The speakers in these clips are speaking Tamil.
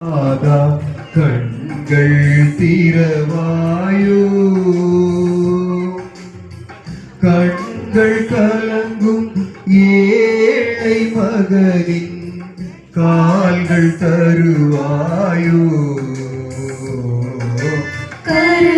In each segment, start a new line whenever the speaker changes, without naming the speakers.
மாதா கண்கள் திறவாயோ கண்கள் கலங்கும் ஏழை மகனின் கால்கள் தருவாயோ. கரு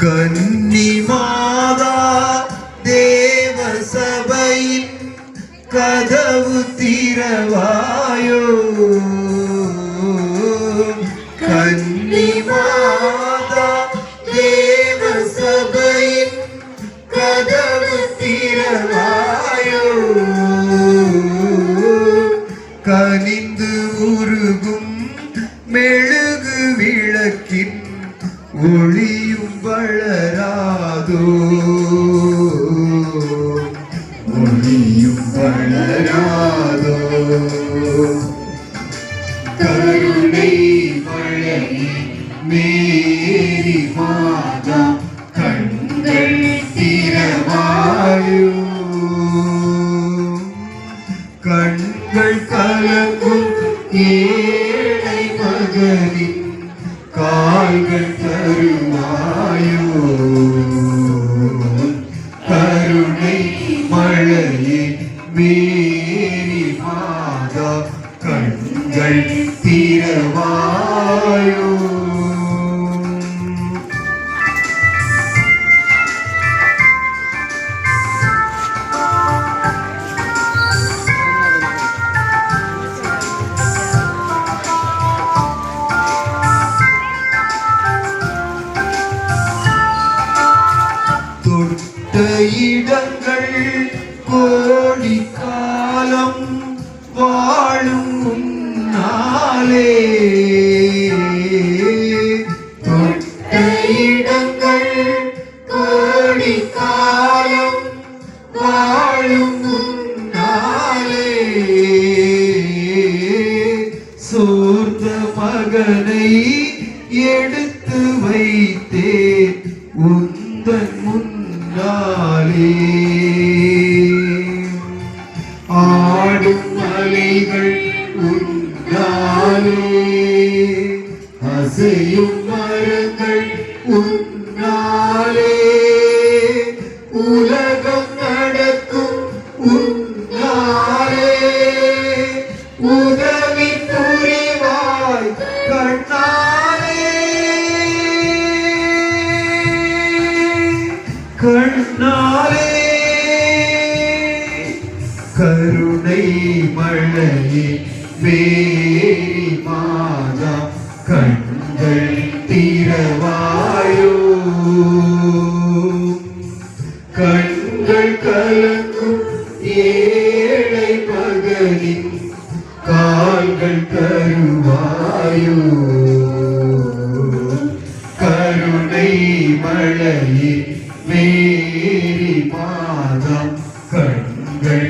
கன்னி மாதா தேவ சபையின் வளராதோ ஒளியும் வளராதோ கருணை மழை மேரி மாதா கண்கள் திறவாயோ கண்கள் கலங்கும் ஏழை மகனின் கால்கள் தருவாயோ தொட்ட இடங்கள் கோடி காலம் வாழும் நாளே தொட்ட இடங்கள் கோடி காலம் வாழும் நாளே சோர்ந்த மகனை எடுத்து முன்னாலே ஆடும் மலைகள் உன்னாலே அசையும் மரங்கள் உன்னாலே உலகம் நடக்கும் உன்னாலே உதவி கண்ணாலே. கருணை மழையே மேரி மாதா கண்கள் திறவாயோ. கண்கள் கலக்கும் ஏழை மகனின் கால்கள் தருவாயோ கருணை மழையே வே மேரி மாதம் கண்கள்